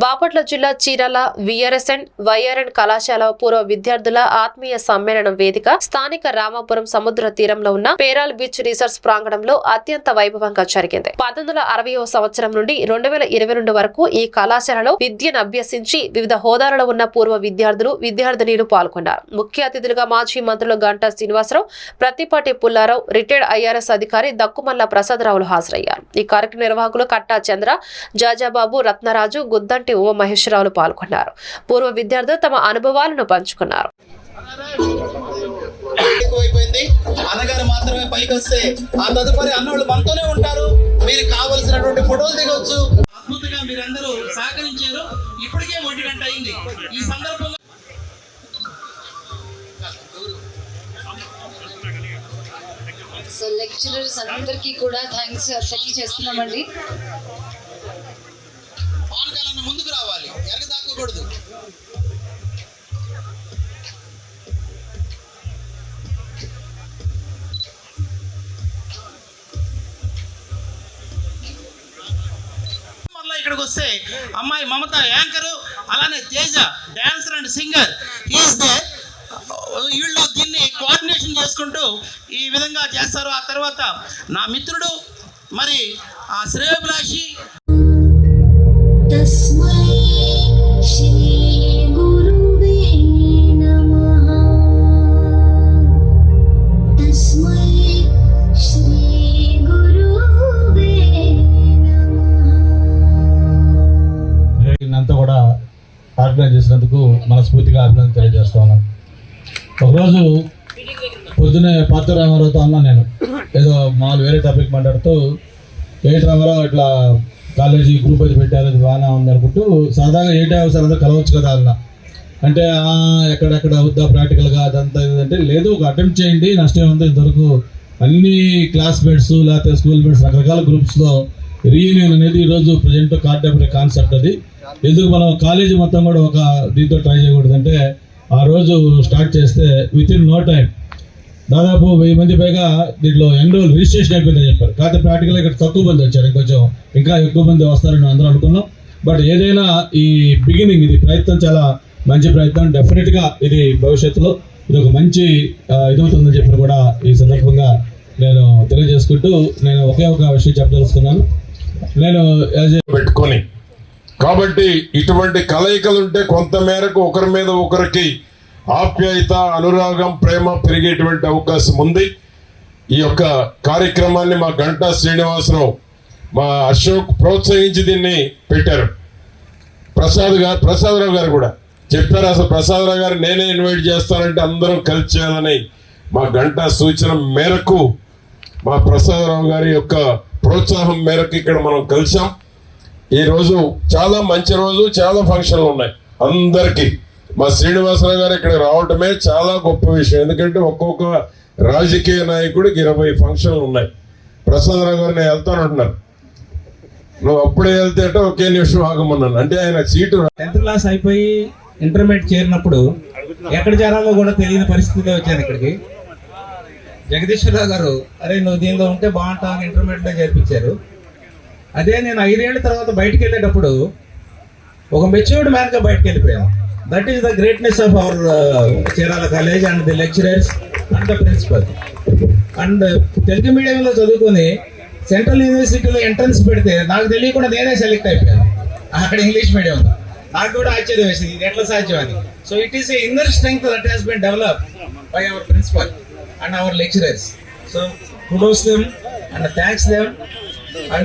బాపట్ల జిల్లా చీరాల విఆర్ఎస్ఎన్ వైఆర్ఎన్ కళాశాల పూర్వ విద్యార్థుల ఆత్మీయ సమ్మేళనం వేదిక స్థానిక రామాపురం సముద్ర తీరంలో ఉన్న పేరాల్ బీచ్ రీసెర్చ్ ప్రాంగణంలో అత్యంత వైభవంగా జరిగింది. పంతొమ్మిది సంవత్సరం నుండి రెండు వేల ఇరవై రెండు వరకు ఈ కళాశాలలో విద్యను అభ్యసించి వివిధ హోదాలలో ఉన్న పూర్వ విద్యార్థులు విద్యార్థినీలు పాల్గొన్నారు. ముఖ్య అతిథులుగా మాజీ మంత్రులు గంటా శ్రీనివాసరావు ప్రతిపాటి పుల్లారావు రిటైర్డ్ ఐఆర్ఎస్ అధికారి దక్కుమల్ల ప్రసాదరావులు హాజరయ్యారు. ఈ కార్యక్రమ నిర్వాహకులు కట్టా చంద్ర జాజాబాబు రత్నరాజు గుద్దంటి ఉమ మహేశ్వరరావులు పాల్గొన్నారు. పూర్వ విద్యార్థులు తమ అనుభవాలను పంచుకున్నారు. ఎక్కువైపోయింది అన్నగారు మాత్రమే పైకి వస్తే ఆ తదుపరి అన్నోళ్ళు మనతోనే ఉంటారు. మీరు కావలసినటువంటి ఫోటోలు దిగొచ్చు. అద్భుతంగా మీరందరూ సహకరించారు. ఇప్పటికే ఒంటి గంట అయింది. ఈ సందర్భంగా సో లెక్చరర్స్ అందరికీ కూడా థ్యాంక్స్ తెలియజేస్తున్నామండి పవన్ కళ్యాణ్ ముందుకు రావాలి. ఎరగ దాక్కకూడదు ఇక్కడికి వస్తే అమ్మాయి మమత యాంకరు అలానే Teja dancer and singer. Is they వీళ్ళు దీన్ని కోఆర్డినేషన్ చేసుకుంటూ ఈ విధంగా చేస్తారు. ఆ తర్వాత నా మిత్రుడు మరి ఆ శ్రేయభిలాషి ఆర్గనైజ్ చేసినందుకు మనస్ఫూర్తిగా అభినందన తెలియజేస్తా ఉన్నాను. ఒకరోజు పొద్దునే పాత రామారావుతో అన్నా నేను. ఏదో మామూలు వేరే టాపిక్ మాట్లాడుతూ ఏటి రామారావు ఇట్లా కాలేజీ గ్రూప్ అది పెట్టారు అది బాగానే ఉంది అనుకుంటూ సరదాగా ఏటి అవసరంతో కలవచ్చు కదా అన్న. అంటే ఎక్కడెక్కడ అవుద్దా ప్రాక్టికల్గా అదంతా ఏంటంటే లేదు ఒక అటెంప్ట్ చేయండి నష్టం ఉంది ఇంతవరకు అన్ని క్లాస్మేట్స్ లేకపోతే స్కూల్ మేట్స్ రకరకాల గ్రూప్స్లో రీయూనియన్ అనేది ఈరోజు ప్రజెంట్ కార్డెబరీ కాన్సెప్ట్ అది. ఎందుకు మనం కాలేజీ మొత్తం కూడా ఒక దీంతో ట్రై చేయకూడదు అంటే ఆ రోజు స్టార్ట్ చేస్తే విత్ ఇన్ నో టైం దాదాపు వెయ్యి మంది పైగా దీంట్లో ఎన్రోల్ రిజిస్ట్రేషన్ అయిపోయిందని చెప్పారు. కాకపోతే ప్రాక్టికల్గా ఇక్కడ తక్కువ మంది వచ్చారు. ఇంకొంచెం ఇంకా ఎక్కువ మంది వస్తారని అందరూ అనుకున్నాం. బట్ ఏదైనా ఈ బిగినింగ్ ఇది ప్రయత్నం చాలా మంచి ప్రయత్నం. డెఫినెట్గా ఇది భవిష్యత్తులో ఇది ఒక మంచి ఇదవుతుందని చెప్పి కూడా ఈ సందర్భంగా నేను తెలియజేసుకుంటూ నేను ఒకే ఒక విషయం చెప్పదలుచుకున్నాను. నేను పెట్టుకొని. కాబట్టి ఇటువంటి కలయికలు ఉంటే కొంత మేరకు ఒకరి మీద ఒకరికి ఆప్యాయత అనురాగం ప్రేమ పెరిగేటువంటి అవకాశం ఉంది. ఈ యొక్క కార్యక్రమాన్ని మా గంటా శ్రీనివాసరావు మా అశోక్ ప్రోత్సహించి దీన్ని పెట్టారు. ప్రసాద్ గారు ప్రసాదరావు గారు కూడా చెప్పారు అసలు ప్రసాదరావు గారు నేనే ఇన్వైట్ చేస్తానంటే అందరం కలిసి చేయాలని మా గంటా సూచన మేరకు మా ప్రసాదరావు గారి యొక్క ప్రోత్సాహం మేరకు ఇక్కడ మనం కలిసాం ఈ రోజు చాలా మంచి రోజు చాలా ఫంక్షన్లు ఉన్నాయి అందరికీ. మా శ్రీనివాసరావు గారు ఇక్కడ రావటమే చాలా గొప్ప విషయం. ఎందుకంటే ఒక్కొక్క రాజకీయ నాయకుడికి ఇరవై ఫంక్షన్లు ఉన్నాయి. ప్రసాదరావు గారు నేను వెళ్తానంటున్నారు నువ్వు అప్పుడే వెళ్తే అంటే ఒకే నిమిషం ఆగమన్నాను. అంటే ఆయన సీటు టెన్త్ క్లాస్ అయిపోయి ఇంటర్మీడియట్ చేరినప్పుడు ఎక్కడ చేరాలో కూడా తెలియని పరిస్థితిలో వచ్చాను ఇక్కడికి. జగదీశ్వరరావు గారు అరే నువ్వు దీనిలో ఉంటే బాగుంటావు అని ఇంటర్మీడియట్లో చేర్పించారు. అదే నేను ఐదేళ్ళ తర్వాత బయటికి వెళ్ళేటప్పుడు ఒక మెచ్యూర్డ్ మ్యాన్గా బయటకు వెళ్ళిపోయాను. That is the greatness of our Chirala college and the lecturers and the principal and Telugu మీడియంలో చదువుకొని సెంట్రల్ యూనివర్సిటీలో ఎంట్రన్స్ పెడితే నాకు తెలియకుండా నేనే సెలెక్ట్ అయిపోయాను. అక్కడ ఇంగ్లీష్ మీడియం నాకు కూడా ఆశ్చర్యం వేసింది. ఇది ఎట్లా సాధ్యం అని. So it is a inner strength that has been develop by our principal and our lecturers so kudos them and thanks them and